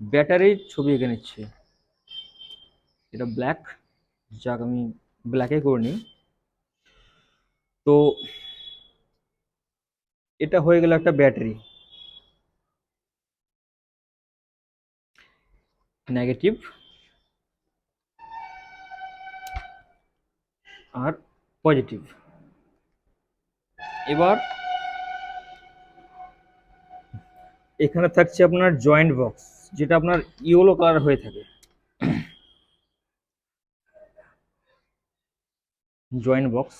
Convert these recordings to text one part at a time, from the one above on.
ব্যাটারির ছবি এঁকে নিচ্ছে। এটা ব্ল্যাক যাক আমি ব্ল্যাকে করে নিই। তো এটা হয়ে গেল একটা ব্যাটারি। নেগেটিভ আর পজিটিভ এবার এখানে থাকছে আপনার জয়েন্ট বক্স যেটা আপনার ইয়েলো কালার হয়ে থাকে। জয়েন্ট বক্স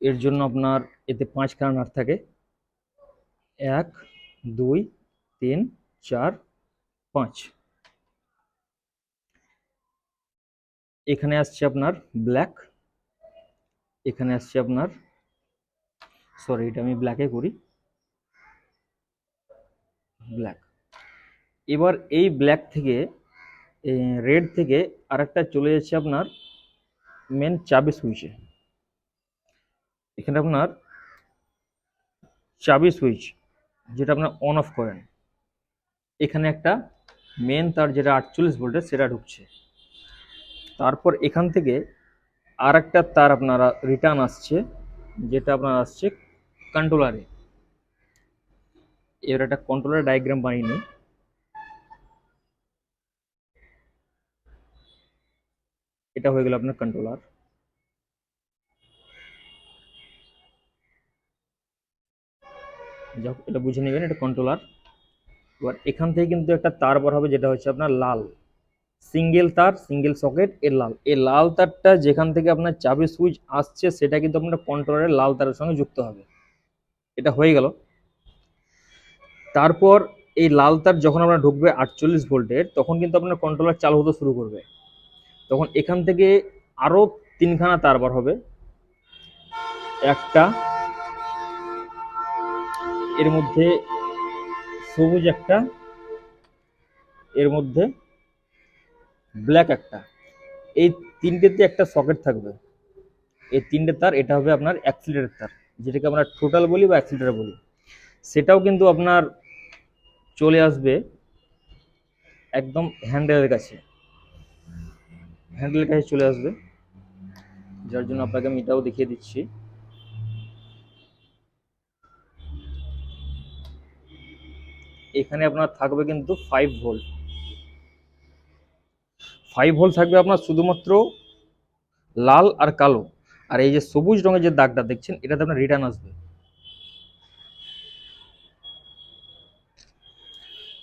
এর জন্য আপনার এতে পাঁচখানা নাট থাকে। এক, দুই, তিন, চার, পাঁচ। এখানে আসছে আপনার ব্ল্যাক এখানে আসছে আপনার সরি এটা আমি ব্ল্যাকে করি। ব্ল্যাক এবার এই ব্ল্যাক থেকে রেড থেকে আরেকটা চলে যাচ্ছে আপনার মেন চাবি সুইচে এখানে আপনার চাবি সুইচ যেটা আপনার অন অফ করেন। এখানে একটা মেন তার যেটা আটচল্লিশ ভোল্টের সেটা ঢুকছে। তারপর এখান থেকে আর একটা তার আপনারা রিটার্ন আসছে, যেটা আপনার আসছে কন্ট্রোলারে এবার একটা কন্ট্রোলার ডায়াগ্রাম বানিয়ে নিই এটা হয়ে গেল আপনার কন্ট্রোলার এটা বুঝে নেবেন, এটা কন্ট্রোলার এবার এখান থেকে কিন্তু একটা তার বার হবে, যেটা হচ্ছে আপনার লাল। সিঙ্গেল তার সিঙ্গেল সকেট এর লাল। এই লাল তারটা যেখান থেকে আপনার চাবি সুইচ আসছে, সেটা কিন্তু আপনার কন্ট্রোলারের লাল তারের সঙ্গে যুক্ত হবে। এটা হয়ে গেল। তারপর এই লাল তার যখন আপনার ঢুকবে আটচল্লিশ ভোল্টের, তখন কিন্তু আপনার কন্ট্রোলার চালু হতে শুরু করবে। তখন এখান থেকে আরও তিনখানা তার বার হবে। একটা, এর মধ্যে সবুজ একটা, এর মধ্যে ব্ল্যাক একটা। এই তিনটেতে একটা সকেট থাকবে। এই তিনটে তার, এটা হবে আপনার অ্যাক্সিলেটার তার, যেটাকে আমরা টোটাল বলি বা অ্যাক্সিলেটার বলি। সেটাও কিন্তু আপনার চলে আসবে একদম হ্যান্ডেলের কাছে। হ্যান্ডেলের কাছে চলে আসবে, যার জন্য আপনাকে আমি এটাও দেখিয়ে দিচ্ছি। এখানে আপনার থাকবে কিন্তু ফাইভ ভোল্ট ফাইভ ভোল্ট থাকবে আপনার শুধুমাত্র লাল আর কালো। আর এই যে সবুজ রঙের যে দাগটা দেখছেন, এটাতে আপনার রিটার্ন আসবে।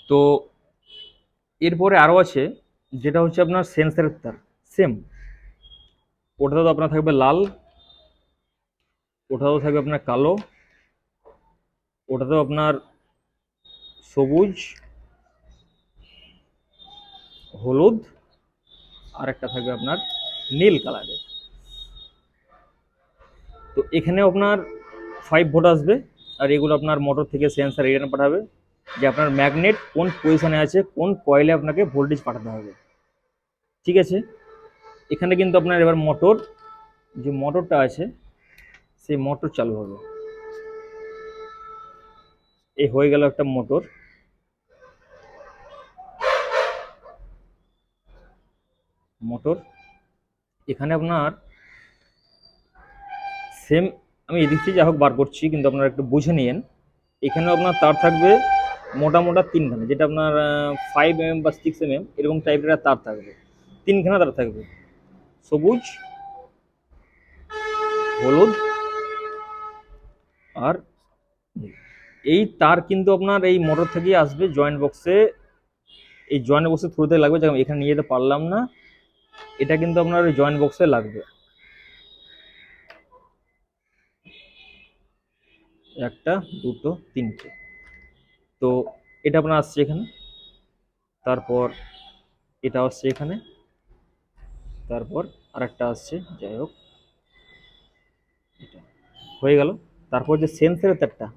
তো এরপরে আরও আছে, যেটা হচ্ছে আপনার সেন্সারের তার। সেম। ওটাতেও আপনার থাকবে লাল, ওটাতেও থাকবে আপনার কালো, ওটাতেও আপনার সবুজ, হলুদ আর একটা থাকবে আপনার নীল কালারের। তো এখানেও আপনার ফাইভ ভোল্ট আসবে, আর এগুলো আপনার মোটর থেকে সেন্সার রিটার্ন পাঠাবে, যে আপনার ম্যাগনেট কোন পজিশনে আছে, কোন কয়েলে আপনাকে ভোল্টেজ পাঠাতে হবে। ঠিক আছে? এখানে কিন্তু আপনার এবার মোটর, যে মোটরটা আছে, সেই মোটর চালু হবে। এই হয়ে গেল একটা মোটর। মোটর। এখানে আপনার সেম আমি এদিক থেকে যা হোক বার করছি, কিন্তু আপনারা একটু বুঝে নিয়েন। এখানে আপনার তার থাকবে মোটা মোটা তিনখানা, যেটা আপনার ফাইভ এম বা সিক্স এম এম এরকম টাইপের তার থাকবে। তিনখানা তার থাকবে। সবুজ, হলুদ আর এই তার কিন্তু আপনার এই মোটর থেকেই আসবে জয়েন্ট বক্সে এই জয়েন্ট বক্সের থ্রুতে লাগবে যেমন এখানে নিয়ে যেতে পারলাম না, এটা কিন্তু আপনার ওই জয়েন্ট বক্সে লাগবে। একটা, দুটো, তিনটে। তো এটা আপনার আসছে এখানে। তারপর এটা আসছে এখানে। তারপর আরেকটা আসছে, যাই হোক। এটা হয়ে গেল। তারপর যে সেন্সের তারটা,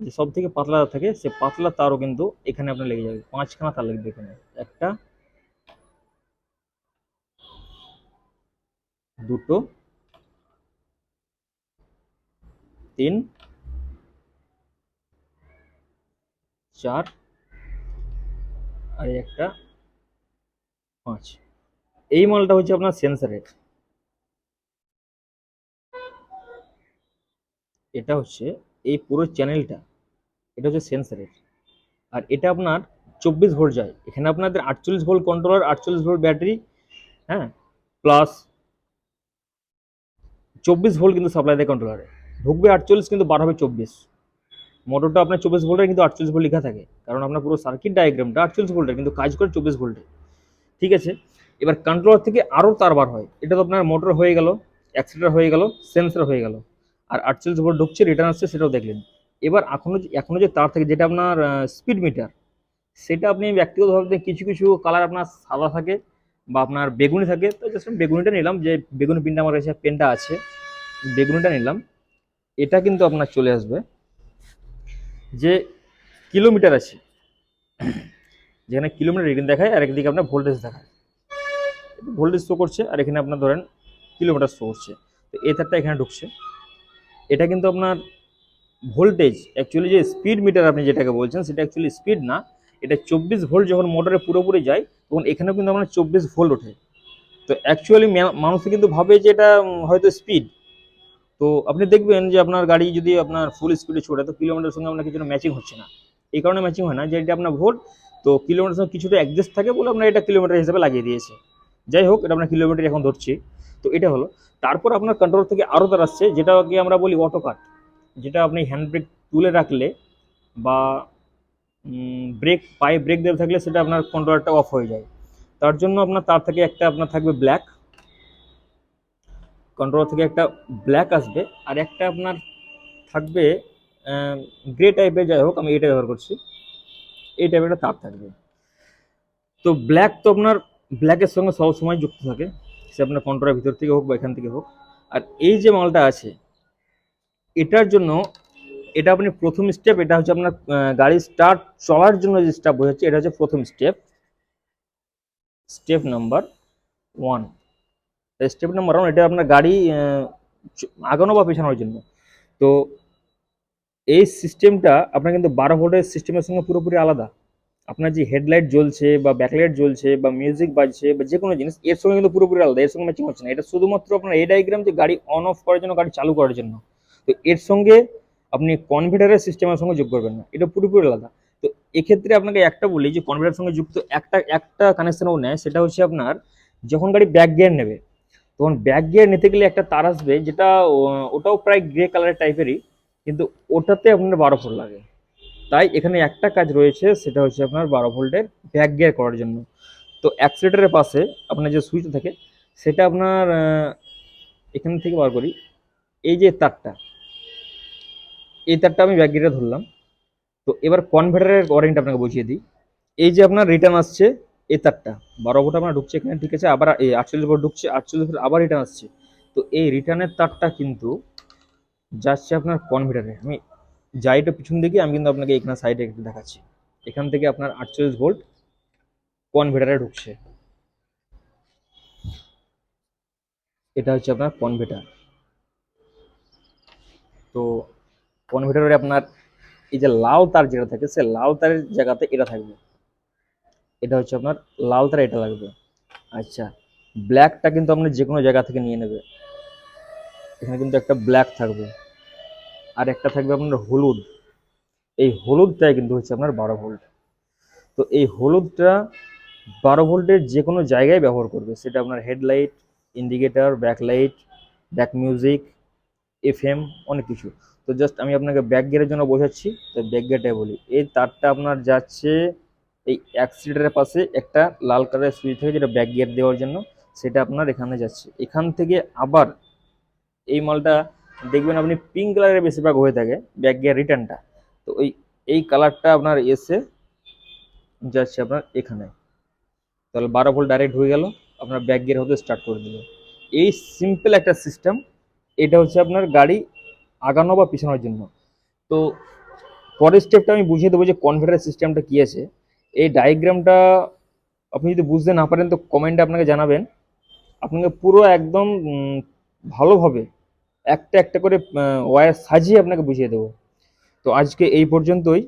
যে সব থেকে পাতলা থাকে, সে পাতলা তারও কিন্তু এখানে আপনার লেগে যাবে। পাঁচখানা তার লাগবে এখানে। একটা, দুটো, তিন, চার, আর একটা, পাঁচ। এই মালটা হচ্ছে আপনার সেন্সারের এটা হচ্ছে এই পুরো চ্যানেলটা এটা হচ্ছে সেন্সারের আর এটা আপনার চব্বিশ ভোল্ট যায়। এখানে আপনাদের আটচল্লিশ ভোল্ট কন্ট্রোলার আটচল্লিশ ভোল্ট ব্যাটারি হ্যাঁ? প্লাস চব্বিশ ভোল্ট কিন্তু সাপ্লাই দেয় কন্ট্রোলারে ঢুকবে আটচল্লিশ কিন্তু বার হবে চব্বিশ। মোটরটা আপনার চব্বিশ ভোল্টের কিন্তু আটচল্লিশ ভোল্ট লেখা থাকে। কারণ আপনার পুরো সার্কিট ডায়াগ্রামটা আটচল্লিশ ভোল্টের, কিন্তু কাজ করে চব্বিশ ভোল্টে। ঠিক আছে? এবার কন্ট্রোলার থেকে আরও তার বার হয়। এটা তো আপনার মোটর হয়ে গেল অ্যাক্সিলেটার হয়ে গেল সেন্সর হয়ে গেল। আর আটচল্লিশ ভোল্ট ঢুকছে রিটার্ন আসছে, সেটাও দেখলেন। এবার এখনও যে এখনও যে তার থাকে যেটা আপনার স্পিড মিটার সেটা আপনি ব্যক্তিগতভাবে কিছু কিছু কালার আপনার সাদা থাকে বা আপনার বেগুনি থাকে, তো জাস্ট আমি বেগুনিটা নিলাম যে বেগুনি পিনটা আমার কাছে পেনটা আছে, বেগুনিটা নিলাম। এটা কিন্তু আপনার চলে আসবে। যে কিলোমিটার আছে, যেখানে কিলোমিটার রিডিং দেখায়, আর একদিকে আপনার ভোল্টেজ দেখায়। ভোল্টেজ শো করছে, আর এখানে আপনার ধরেন কিলোমিটার শো করছে। তো এই তারটা এখানে ঢুকছে। এটা কিন্তু আপনার ভোল্টেজ অ্যাকচুয়ালি যে স্পিড মিটার আপনি যেটাকে বলছেন, সেটা অ্যাকচুয়ালি স্পিড না। এটা চব্বিশ ভোল্ট যখন মোটরে পুরোপুরি যায়, তখন এখানেও কিন্তু আপনার চব্বিশ ভোল্ট ওঠে। তো অ্যাকচুয়ালি মানুষ কিন্তু ভাবে যে এটা হয়তো স্পিড তো আপনি দেখবেন যে আপনার গাড়ি যদি আপনার ফুল স্পিডে ছোটে তো কিলোমিটার সঙ্গে আপনার কিছুটা ম্যাচিং হচ্ছে না। এই কারণে ম্যাচিং হয় না, যে এটা আপনার ভোল্ট তো কিলোমিটার সঙ্গে কিছুটা অ্যাডজাস্ট থাকে বলে আপনার এটা কিলোমিটার হিসেবে লাগিয়ে দিয়েছে। যাই হোক এটা আপনার কিলোমিটার এখন ধরছি। তো এটা হলো। তারপর আপনার কন্ট্রোল থেকে আরও তার আসছে, যেটাকে আমরা বলি অটো কাট যেটা আপনি হ্যান্ড ব্রেক তুলে রাখলে বা ব্রেক পায়ে ব্রেক দেওয়া থাকলে সেটা আপনার কন্ট্রোলারটা অফ হয়ে যায়। তার জন্য আপনার, তার থেকে একটা আপনার থাকবে ব্ল্যাক কন্ট্রোল থেকে একটা ব্ল্যাক আসবে। আর একটা আপনার থাকবে গ্রে টাইপের যাই হোক আমি এটা ব্যবহার করছি। এই টাইপের একটা তার থাকবে। তো ব্ল্যাক তো আপনার ব্ল্যাকের সঙ্গে সব সময় যুক্ত থাকে। সে আপনার কন্ট্রোলের ভিতর থেকে হোক বা এখান থেকে হোক। আর এই যে মালটা আছে, এটার জন্য এটা আপনি প্রথম স্টেপ এটা হচ্ছে আপনার গাড়ি স্টার্ট চলার জন্য যে স্টেপ বোঝাচ্ছে, এটা হচ্ছে প্রথম step step number one step number one এটা আপনার গাড়ি আগানো বা পেছানোর জন্য। তো এই সিস্টেমটা আপনার কিন্তু বারো ভোল্টের সিস্টেমের সঙ্গে পুরোপুরি আলাদা। আপনার যে হেডলাইট জ্বলছে বা ব্যাকলাইট জ্বলছে বা মিউজিক বাজছে বা যে কোনো জিনিস, এর সঙ্গে কিন্তু পুরোপুরি আলাদা, এর সঙ্গে ম্যাচিং হচ্ছে না। এটা শুধুমাত্র আপনার এই ডায়াগ্রাম যে গাড়ি অন অফ করার জন্য, গাড়ি চালু করার জন্য। তো এর সঙ্গে আপনি কনভার্টারের সিস্টেমের সঙ্গে যোগ করবেন না। এটা পুরোপুরি আলাদা। তো এক্ষেত্রে আপনাকে একটা বলি যে কনভার্টারের সঙ্গে যুক্ত একটা একটা কানেকশনও নেয়, সেটা হচ্ছে আপনার যখন গাড়ি ব্যাক গিয়ার নেবে, তখন ব্যাক গিয়ার নিতে গেলে একটা তার আসবে, যেটা ওটাও প্রায় গ্রে কালারের টাইপেরই কিন্তু ওটাতে আপনার বারো ভোল্ট লাগে। তাই এখানে একটা কাজ রয়েছে, সেটা হচ্ছে আপনার বারো ভোল্টের ব্যাক গিয়ার করার জন্য। তো অ্যাক্সিলেটারের পাশে আপনার যে সুইচ থাকে, সেটা আপনার এখান থেকে বার করি। এই যে তারটা, এই তারটা আমি ব্যাক গিয়ারে ধরলাম। তো এবার কনভার্টারের ওয়ারেন্টি আপনাকে বুঝিয়ে দিই। এই যে আপনার রিটার্ন আসছে, এই তারটা, বারো ভোল্ট আপনার ঢুকছে এখানে, ঠিক আছে? আবার এই আটচল্লিশ ভোল্ট ঢুকছে, আটচল্লিশ ভোল্ট আবার রিটার্ন আসছে। তো এই রিটার্নের তারটা কিন্তু যাচ্ছে আপনার কনভার্টারে আমি যাইটা পিছন দিকে, আমি কিন্তু আপনাকে এখানে সাইডে একটু দেখাচ্ছি। এখান থেকে আপনার আটচল্লিশ ভোল্ট কনভেটারে ঢুকছে। এটা হচ্ছে আপনার কনভেটার তো কনভেটারে আপনার এই যে লাল তার যেটা থাকে সে লাল তারের জায়গাতে এটা থাকবে। এটা হচ্ছে আপনার লাল তার, এটা লাগবে। আচ্ছা ব্ল্যাকটা কিন্তু আপনি যে কোনো জায়গা থেকে নিয়ে নেবে এখানে কিন্তু একটা ব্ল্যাক থাকবে। আর একটা থাকবে আপনার হলুদ। এই হলুদটাই কিন্তু হচ্ছে আপনার বারো ভোল্ট। তো এই হলুদটা বারো ভোল্টের যে কোনো জায়গায় ব্যবহার করবে। সেটা আপনার headlight, indicator, backlight, back music, FM, অনেক কিছু। তো জাস্ট আমি আপনাকে ব্যাক গিয়ারের জন্য বোঝাচ্ছি। তো ব্যাক গিয়ারটাই বলি। এই তারটা আপনার যাচ্ছে এই অ্যাক্সিলেটারের পাশে একটা লাল কালারের সুইচ থাকে যেটা ব্যাক গিয়ার দেওয়ার জন্য। সেটা আপনার এখানে যাচ্ছে। এখান থেকে আবার এই মালটা দেখবেন আপনি পিঙ্ক কালারের বেশিরভাগ হয়ে থাকে ব্যাক গিয়ার রিটার্নটা তো ওই, এই কালারটা আপনার এসে যাচ্ছে আপনার এখানে। তাহলে বারো ভোল্ট ডাইরেক্ট হয়ে গেল, আপনার ব্যাক গিয়ার হতে স্টার্ট করে দিল। এই সিম্পল একটা সিস্টেম এটা হচ্ছে আপনার গাড়ি আগানো বা পিছানোর জন্য। তো পরের স্টেপটা আমি বুঝিয়ে দেবো যে কনভার্টার সিস্টেমটা কী আছে। এই ডায়াগ্রামটা আপনি যদি বুঝতে না পারেন, তো কমেন্টে আপনাকে জানাবেন। আপনাকে পুরো একদম ভালোভাবে একটা একটা করে ওয়্যার সাজিয়ে আপনাকে বুঝিয়ে দেবো। তো আজকে এই পর্যন্তই।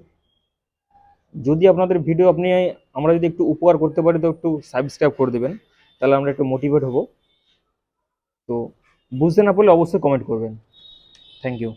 যদি আপনাদের ভিডিও আপনি, আমরা যদি একটু উপকার করতে পারি, তো একটু সাবস্ক্রাইব করে দেবেন। তাহলে আমরা একটু মোটিভেট হব। তো বুঝতে না পারলে অবশ্যই কমেন্ট করবেন। Thank you